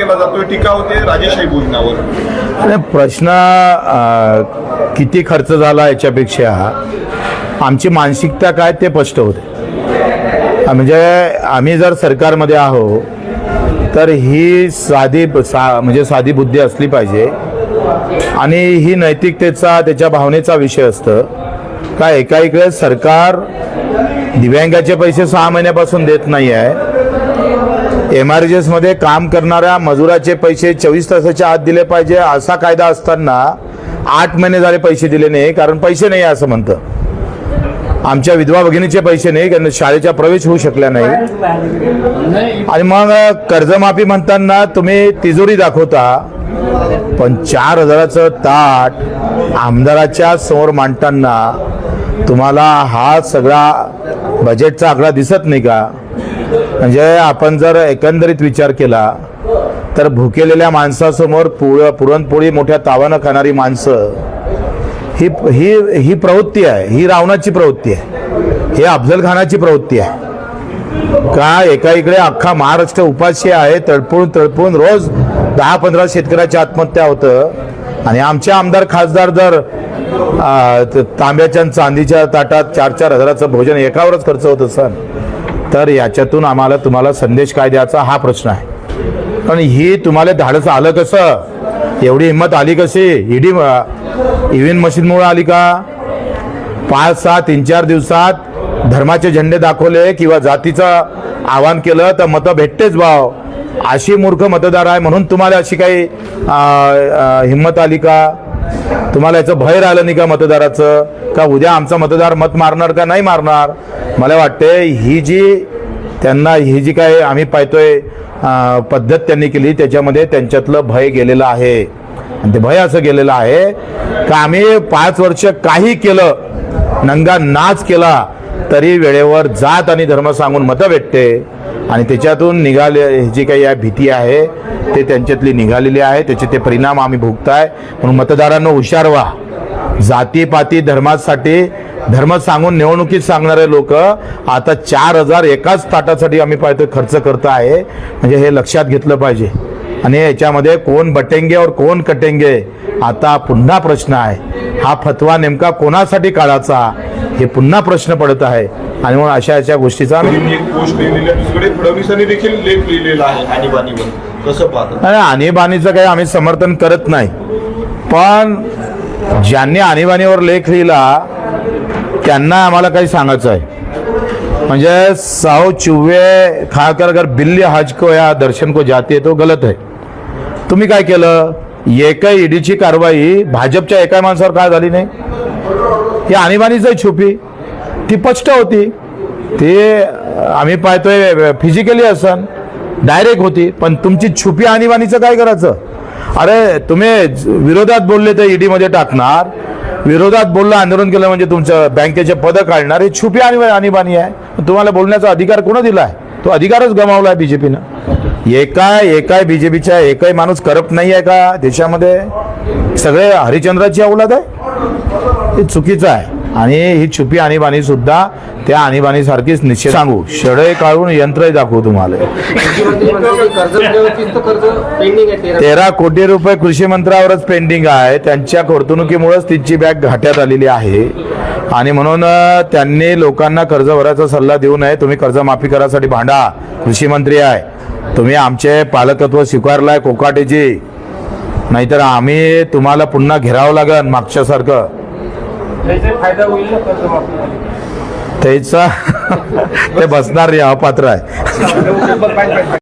केला जातोय टीका होते राजेशाही भोजनावर प्रश्न किती खर्च झाला याच्यापेक्षा आमची मानसिकता काय ते स्पष्ट होते. म्हणजे आम्ही जर सरकारमध्ये आहो तर ही साधी सा म्हणजे साधी बुद्धी असली पाहिजे. आणि ही नैतिकतेचा त्याच्या भावनेचा विषय असतं. का एका इकडे सरकार दिव्यांगाचे पैसे सहा महिन्यापासून देत नाही आहे एम काम करणाऱ्या मजुराचे पैसे चोवीस तासाच्या आत दिले पाहिजे असा कायदा असताना आठ महिने झाले पैसे दिले नाही कारण पैसे नाही आहे असं म्हणतं. आमच्या विधवा भगिनीचे पैसे नाही कारण शाळेचा प्रवेश होऊ शकला नाही. आणि मग कर्जमाफी म्हणताना तुम्ही तिजोरी दाखवता पण चार हजाराचं ताट आमदाराच्या समोर मांडताना तुम्हाला हा सगळा बजेटचा आकडा दिसत नाही का? म्हणजे आपण जर एकंदरीत विचार केला तर भुकेलेल्या माणसासमोर पुळ पुरणपोळी मोठ्या तावानं खाणारी माणसं ही ही ही प्रवृत्ती आहे. ही रावणाची प्रवृत्ती आहे. ही अफजल खानाची प्रवृत्ती आहे. का एका इकडे अख्खा महाराष्ट्र उपाशी आहे तळपून तळपून रोज दहा पंधरा शेतकऱ्याची आत्महत्या होतं. आणि आमचे आमदार खासदार जर तांब्याच्या आणि चांदीच्या ताटात चार चार हजाराचं भोजन एकावरच खर्च होत सण तर याच्यातून आम्हाला तुम्हाला संदेश काय द्यायचा हा प्रश्न आहे. पण ही तुम्हाला धाडस आलं कसं? एवढी हिंमत आली कशी? ईडी ईव्हीएम मशीनमुळे आली का? पाच सहा तीन चार दिवसात धर्माचे झेंडे दाखवले किंवा जातीचं आवाहन केलं तर मतं भेटतेच भाव. अशी मूर्ख मतदार आहे म्हणून तुम्हाला अशी काही हिंमत आली का? तुम्हाला याचं भय राहिलं नाही का मतदाराचं? का उद्या आमचा मतदार मत मारणार का नाही मारणार? मला वाटते ही जी त्यांना ही जी काय आम्ही पाहतोय पद्धत त्यांनी केली त्याच्यामध्ये त्यांच्यातलं भय गेलेलं आहे. आणि ते भय असं गेलेलं आहे का आम्ही पाच वर्ष काही केलं नंगा नाच केला तरी वेळेवर जात आणि धर्म सांगून मतं भेटते. आणि त्याच्यातून निघाले जी काही या भीती आहे ते त्यांच्यातली निघालेली आहे. त्याचे ते परिणाम आम्ही भोगताय. म्हणून मतदारांना हुशार व्हा. जातीपाती धर्मासाठी धर्म सांगून निवडणुकीत सांगणारे लोक आता चार हजार एकाच ताटासाठी आम्ही पाहतो खर्च करत आहे. म्हणजे हे लक्षात घेतलं पाहिजे. आणि याच्यामध्ये कोण बटेंगे और कोण कटेंगे आता पुन्हा प्रश्न आहे. हा फतवा नेमका कोणासाठी काढायचा? हे पुन्हा प्रश्न पडत आहे. आणि म्हणून अशा अशा गोष्टीचा आणीबाणीचं काही आम्ही समर्थन करत नाही. पण ज्यांनी आणीबाणीवर लेख लिहिला त्यांना आम्हाला काही सांगायचं आहे. म्हणजे साओ चुव्वे खाकर अगर बिल्ली हज को या दर्शन को जाते तो गलत आहे तुम्ही काय केलं? एका ईडीची कारवाई भाजपच्या एका माणसावर काय झाली नाही? ही आणीबाणीच आहे छुपी. ती स्पष्ट होती. ते आम्ही पाहतोय फिजिकली असन डायरेक्ट होती. पण तुमची छुपी आणीबाणीचं काय करायचं? अरे तुम्ही विरोधात बोलले तर ईडीमध्ये टाकणार. विरोधात बोललं आंदोलन केलं म्हणजे तुमचं बँकेचे पद काढणार. हे छुपी आणि आणीबाणी आहे. तुम्हाला बोलण्याचा अधिकार कुणा दिला आहे तो अधिकारच गमावला आहे बीजेपीनं एका एकाय बीजेपीच्या एकही माणूस करप्ट नाही आहे का? देशामध्ये सगळे हरिचंद्राची अवलाद आहे? हे चुकीचं आहे. आणि ही छुपी आणीबाणी सुद्धा त्या आणीबाणी सारखीच निश्चित सांगू शडय काढून यंत्रही दाखवू तुम्हाला. तेरा कोटी रुपये कृषी मंत्रावरच पेंडिंग आहे. त्यांच्या वर्तणुकीमुळेच तिची बॅग घाट्यात आलेली आहे. आणि म्हणून त्यांनी लोकांना कर्ज भरायचा सल्ला देऊ नये. तुम्ही कर्जमाफी करासाठी भांडा. कृषी मंत्री आहे. तुम्ही आमचे पालकत्व स्वीकारलाय कोकाटेची नाहीतर आम्ही तुम्हाला पुन्हा घेरावं लागन मागच्यासारखं त्याचा ते बसणार नाही अपात्र आहे.